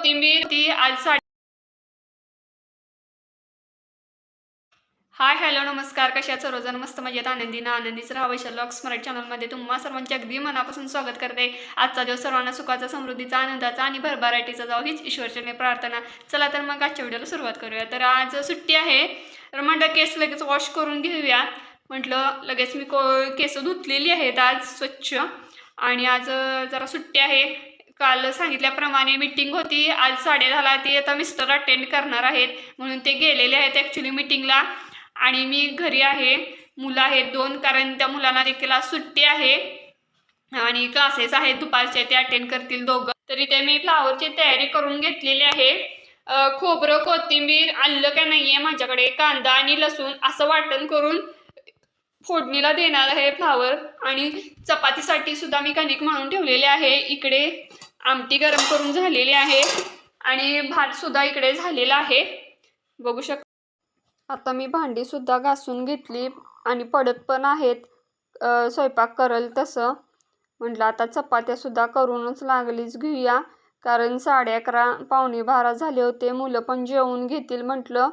कोथिंबीर ती आज साडी हाय हॅलो नमस्कार. कशाचं रोजन मस्त मजेत. आनंदी ना आनंदीच राहा. वैशाल लॉक्स मराठी चॅनलमध्ये तुम्हा सर्वांचे अगदी मनापासून स्वागत करते. आजचा दिवस सर्वांना सुखाचा समृद्धीचा आनंदाचा आणि भरभराटीचा जाऊ हीच ईश्वरचरणी प्रार्थना. चला तर मग आजच्या व्हिडिओला सुरुवात करूया. तर आज सुट्टी आहे. तर म्हणलं केस लगेच वॉश करून घेऊयात म्हटलं लगेच मी को केस धुतलेली आहेत आज स्वच्छ. आणि आज जरा सुट्टी आहे. काल सांगितल्याप्रमाणे मीटिंग होती. आज साडे दहाला ती आता मिस्टर अटेंड करणार आहेत. म्हणून ते गेलेले आहेत ॲक्च्युली मीटिंगला आणि मी घरी आहे. मुलं आहेत दोन कारण त्या मुलांना देखील आज सुट्टी आहे. आणि क्लासेस आहेत. दुपारचे ते अटेंड करतील दोघं. तरी ते मी फ्लावरची तयारी करून घेतलेली आहे. खोबरं कोथिंबीर आलं का नाही आहे माझ्याकडे कांदा आणि लसूण असं वाटण करून फोडणीला देणार आहे फ्लावर आणि चपातीसाठी सुद्धा मी कणिक म्हणून ठेवलेले आहे. इकडे आमटी गरम करून झालेली आहे आणि भातसुद्धा इकडे झालेला आहे. बघू शक आता मी भांडीसुद्धा घासून घेतली आणि पडत पण आहेत. स्वयंपाक करल तसं. म्हटलं आता चपात्यासुद्धा करूनच लागलीच घेऊया. कारण साडे अकरा पावणे बारा झाले होते. मुलं पण जेवून घेतील म्हटलं.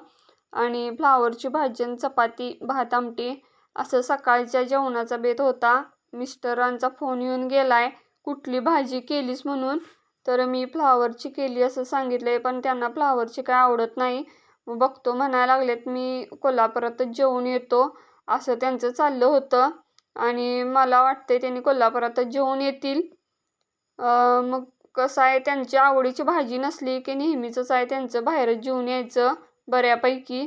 आणि फ्लावरची भाजी आणि चपाती भात आमटी असं सकाळच्या जेवणाचा बेत होता. मिस्टरांचा फोन येऊन गेलाय. कुठली भाजी केलीस म्हणून? तर मी फ्लावरची केली असं सांगितलं आहे पण त्यांना फ्लावरची काय आवडत नाही. मग बघतो म्हणायला लागलेत मी कोल्हापुरातच जेवून येतो असं त्यांचं चाललं होतं. आणि मला वाटते त्यांनी कोल्हापुरातच जेवून येतील. मग कसं आहे त्यांची आवडीची भाजी नसली की नेहमीचंच आहे त्यांचं बाहेरच जेवून यायचं बऱ्यापैकी.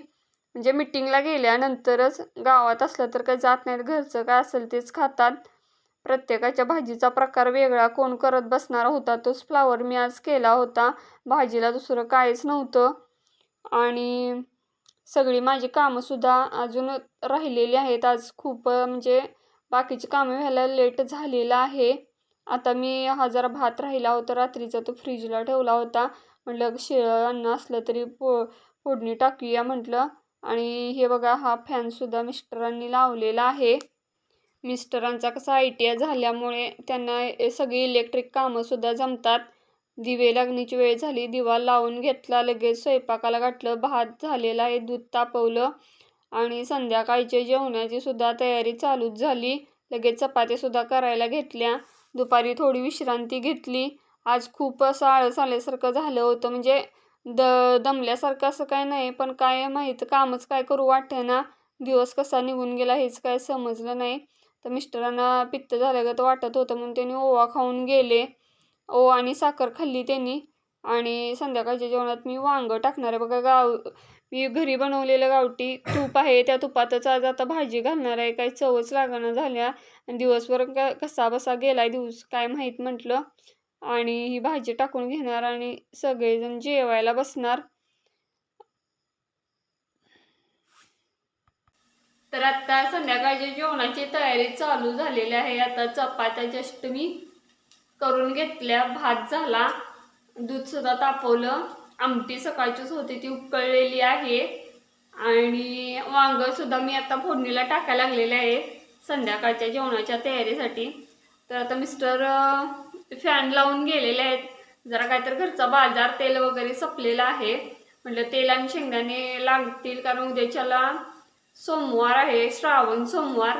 म्हणजे मिटिंगला गेल्यानंतरच गावात असलं तर काही जात नाहीत घरचं काय असेल तेच खातात. प्रत्येकाच्या भाजीचा प्रकार वेगळा. कोण करत बसणार होता तोच फ्लावर मी आज केला होता. भाजीला दुसरं काहीच नव्हतं. आणि सगळी माझी कामंसुद्धा अजून राहिलेली आहेत. आज खूप म्हणजे बाकीची कामं व्हायला लेट झालेलं आहे. आता मी हा जरा भात राहिला होता. रात्रीचा तो फ्रीजला ठेवला होता. म्हटलं शिळं अन्न असलं तरी पो फोडणी टाकूया म्हटलं. आणि हे बघा हा फॅनसुद्धा मिस्टरांनी लावलेला आहे. मिस्टरांचा कसा आय टी आय झाल्यामुळे त्यांना सगळी इलेक्ट्रिक कामंसुद्धा जमतात. दिवे लागण्याची वेळ झाली दिवा लावून घेतला लगेच स्वयंपाकाला गाठलं भात झालेला आहे दूध तापवलं आणि संध्याकाळच्या जेवणाची सुद्धा तयारी चालूच झाली. लगेच चपात्यासुद्धा करायला घेतल्या. दुपारी थोडी विश्रांती घेतली. आज खूप असं आळस आल्यासारखं झालं होतं. म्हणजे द दमल्यासारखं असं काय नाही पण काय माहीत कामच काय करू वाटेना. दिवस कसा निघून गेला हेच काय समजलं नाही. तर मिस्टरांना पित्त झाल्यागत वाटत होतं म्हणून त्यांनी ओवा खाऊन गेले. ओवा आणि साखर खाल्ली त्यांनी. आणि संध्याकाळच्या जेवणात मी वांगं टाकणार आहे. बघा गाव मी घरी बनवलेलं गावठी तूप आहे. त्या तुपातच आज आता भाजी घालणार आहे. काही चवच लागणं झाल्या. आणि दिवसभर क कसा बसा गेला आहे दिवस काय माहीत म्हटलं. आणि ही भाजी टाकून घेणार आणि सगळेजण जेवायला बसणार. तर आता संध्याकाळच्या जेवणाची तयारी चालू झालेली आहे. आता चपात्या जस्ट मी करून घेतल्या. भात झाला. दूध सुद्धा तापवलं. आमटी सकाळचीच होती. ती उकळलेली आहे. आणि वांग सुद्धा मी आता फोडणीला टाकायला लागलेले आहे. संध्याकाळच्या जेवणाच्या तयारीसाठी. तर आता मिस्टर फॅन लावून गेलेले आहेत. जरा काहीतरी घरचा बाजार तेल वगैरे संपलेला आहे. म्हटलं तेल आणि शेंगदाणे लागतील कारण उद्याच्याला सोमवार आहे श्रावण सोमवार.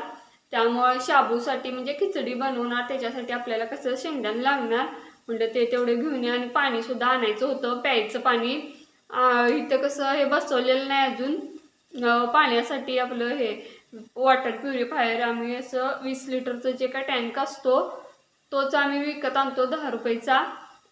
त्यामुळे शाबूसाठी म्हणजे खिचडी बनवणार त्याच्यासाठी आपल्याला कसं शेंगदाण लागणार म्हणजे ते तेवढे घेऊन या आणि पाणीसुद्धा आणायचं होतं प्यायचं पाणी. इथं कसं हे बसवलेलं नाही अजून. पाण्यासाठी आपलं हे वॉटर प्युरिफायर आम्ही असं वीस लिटरचं जे काय टँक असतो तोच आम्ही विकत आणतो दहा रुपयेचा.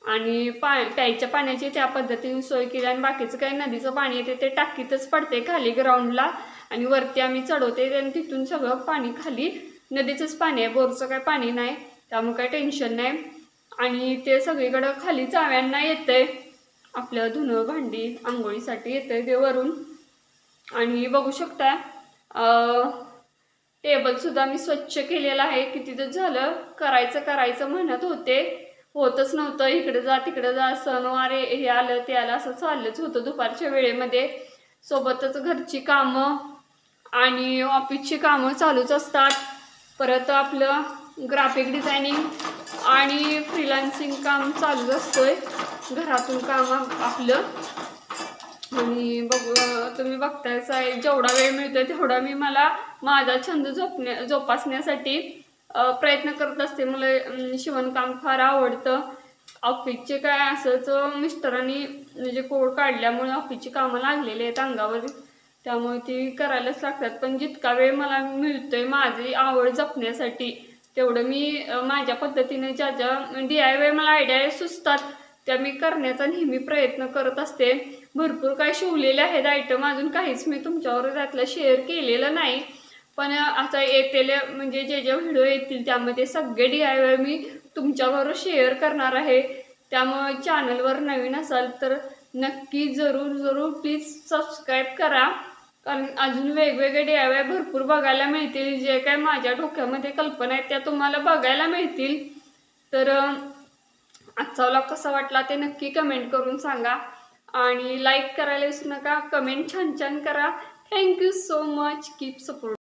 आणि पा प्यायच्या पाण्याची त्या पद्धतीने सोय केली आणि बाकीचं काही नदीचं पाणी येते ते टाकीतच पडते खाली ग्राउंडला आणि वरती आम्ही चढवते आणि तिथून सगळं पाणी खाली नदीचंच पाणी आहे बोरचं काय पाणी नाही त्यामुळे काही टेन्शन नाही. आणि ते सगळीकडं खाली चाव्यांना येतंय. आपलं धुणं भांडी आंघोळीसाठी येतंय ते वरून. आणि बघू शकता टेबलसुद्धा मी स्वच्छ केलेला आहे. किती दिवस झालं? करायचं करायचं म्हणत होते. होतच नव्हतं. इकडे जा तिकडे जा सणवार हे हे आलं ते आलं असं चाललंच होतं दुपारच्या वेळेमध्ये. सोबतच घरची कामं आणि ऑफिसची कामं चालूच असतात. परत आपलं ग्राफिक डिझायनिंग आणि फ्रीलान्सिंग काम चालूच असतं आहे घरातून काम आपलं. आणि बघ तुम्ही बघतायच आहे जेवढा वेळ मिळतोय तेवढा मी मला माझा छंद जोपण्या जोपासण्यासाठी प्रयत्न करत असते. मला शिवणकाम फार आवडतं. ऑफिसचे काय असंच मिस्टरांनी म्हणजे कोड काढल्यामुळे ऑफिसची कामं लागलेली आहेत अंगावर. त्यामुळे ती करायलाच लागतात. पण जितका वेळ मला मिळतोय माझी आवड जपण्यासाठी तेवढं मी माझ्या पद्धतीने ज्या ज्या डी आय वाय मला आयडिया सुचतात त्या मी करण्याचा नेहमी प्रयत्न करत असते. भरपूर काही शिवलेले आहेत आयटम अजून काहीच मी तुमच्यावर त्यातलं शेअर केलेलं नाही. पण आता येतेले म्हणजे जे जे व्हिडिओ येतील त्यामध्ये सगळे डी आय वाय मी तुमच्याबरोबर शेअर करणार आहे. त्यामुळे चॅनलवर नवीन असाल तर नक्की जरूर जरूर प्लीज सबस्क्राईब करा. कारण अजून वेगवेगळे डी आय वाय भरपूर बघायला मिळतील. जे काय माझ्या डोक्यामध्ये कल्पना आहेत त्या तुम्हाला बघायला मिळतील. तर आजचा व्लॉग कसा वाटला ते नक्की कमेंट करून सांगा. आणि लाईक करायला विसरू नका कमेंट छान छान करा. Thank you so much keep support